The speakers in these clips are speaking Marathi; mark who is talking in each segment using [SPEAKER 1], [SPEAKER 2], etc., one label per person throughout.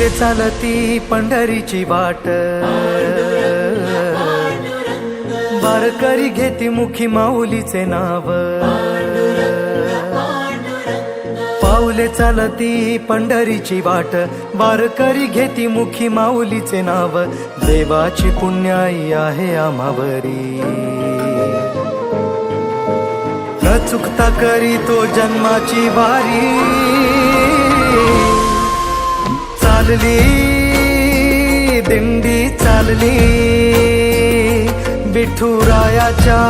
[SPEAKER 1] पाऊले चालती पंढरीची वाट. वारकरी घेती मुखी माऊलीचे नाव. पाऊले चालती पंढरीची वाट. वारकरी घेती मुखी माऊलीचे नाव. देवाची पुण्याई आहे आम्हावरी. न चुकता करी तो जन्माची वारी. चालली दिंडी चालली. विठुरायाच्या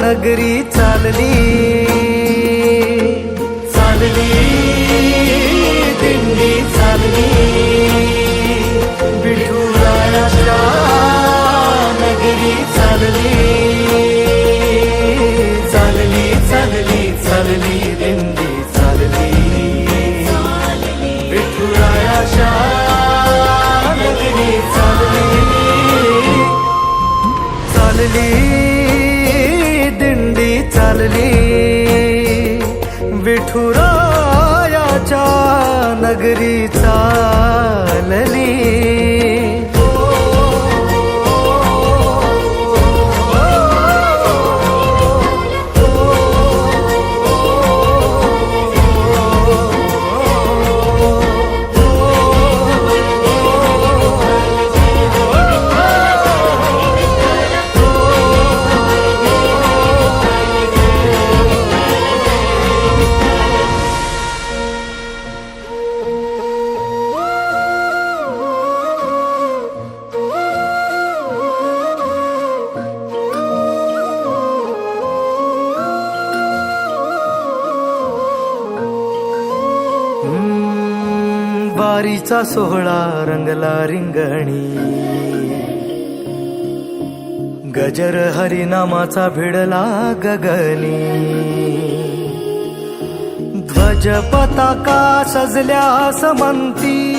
[SPEAKER 1] नगरी चालली. चालली दिंडी चालली. विठुरायाच्या नगरी चालली. विठुरायाच्या नगरी चालली वारीचा सोहळा रंगला रिंगणी. गजर हरिनामाचा भिडला गगनी. ध्वज पताका सजल्या समंती.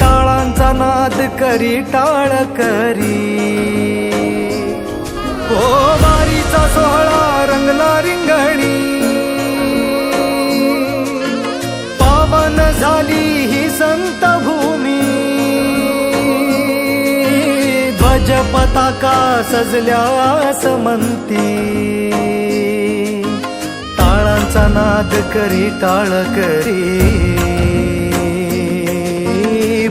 [SPEAKER 1] टाळांचा नाद करी टाळ करी. ओ वारीचा सोहळा रंगला रिंगणी. ध्वज पताका सजल्या समंती. टाळांचा नाद करी टाळ करी.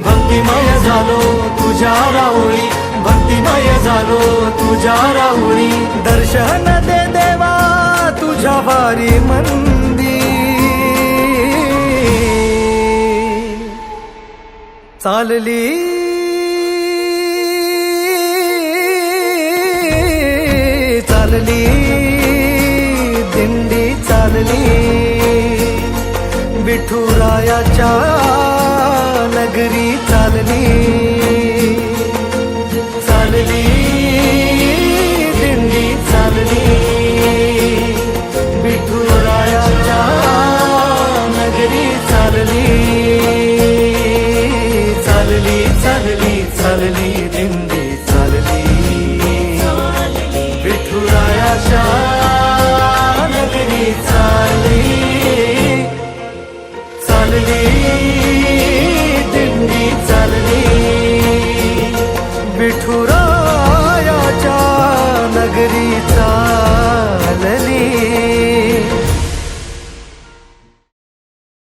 [SPEAKER 1] भक्तिमय झालो तुझ्या राऊळी भक्तिमय झालो तुझ्या राऊळी दर्शन दे देवा तुझ्या वारी मंदी. चालली चालली दिंडी चालली. विठुरायाच्या नगरी चालली. चालली. चालली दिंडी चालली. विठुरायाच्या नगरी चालली.